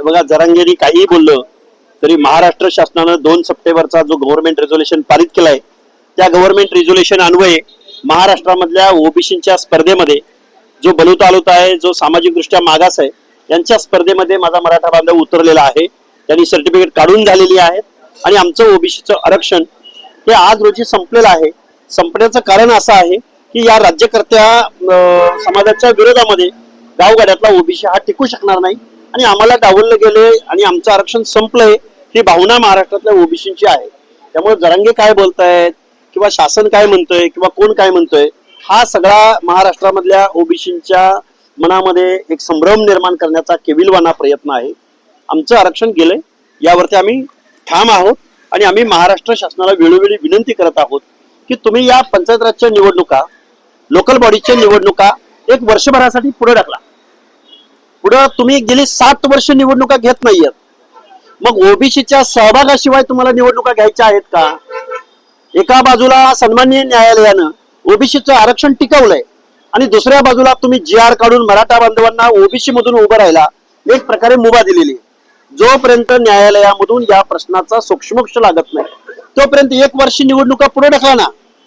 बघा जरांगेरी काहीही बोललं तरी महाराष्ट्र शासनानं दोन सप्टेंबरचा जो गव्हर्नमेंट रेझोल्युशन पारित केलाय त्या गव्हर्नमेंट रेझोल्युशन अन्वये महाराष्ट्रामधल्या ओबीसीच्या स्पर्धेमध्ये जो बलू तालुका आहे जो सामाजिकदृष्ट्या मागास आहे यांच्या स्पर्धेमध्ये माझा मराठा बांधव उतरलेला आहे. त्यांनी सर्टिफिकेट काढून झालेली आहेत आणि आमचं ओबीसीचं आरक्षण हे आज रोजी संपलेलं आहे. संपण्याचं कारण असं आहे की या राज्यकर्त्या समाजाच्या विरोधामध्ये गावगाड्यातला ओबीसी हा टिकू शकणार नाही. आणि आम्हाला डावललं गेले आणि आमचं आरक्षण संपलंय ही भावना महाराष्ट्रातल्या ओबीसीची आहे. त्यामुळे जरांगे काय बोलतायत किंवा शासन काय म्हणतोय किंवा कोण काय म्हणतोय हा सगळा महाराष्ट्रामधल्या ओबीसीच्या मनामध्ये एक संभ्रम निर्माण करण्याचा केविलवाना प्रयत्न आहे. आमचं आरक्षण गेलंय यावरती आम्ही ठाम आहोत आणि आम्ही महाराष्ट्र शासनाला वेळोवेळी विनंती करत आहोत की तुम्ही या पंचायत राजच्या निवडणुका लोकल बॉडीच्या निवडणुका एक वर्षभरासाठी पुढे टाकला पुढं तुम्ही गेली सात वर्ष निवडणुका घेत नाहीयेत. मग ओबीसीच्या सहभागाशिवाय तुम्हाला निवडणुका घ्यायच्या आहेत का? एका बाजूला सन्माननीय न्यायालयानं ओबीसीचं आरक्षण टिकवलंय आणि दुसऱ्या बाजूला तुम्ही जी आर काढून मराठा बांधवांना ओबीसी मधून उभं राहायला एक प्रकारे मुभा दिलेली जोपर्यंत न्यायालयामधून या प्रश्नाचा सूक्ष्मोक्ष लागत नाही तोपर्यंत एक वर्ष निवडणुका पुढे ढकला ना.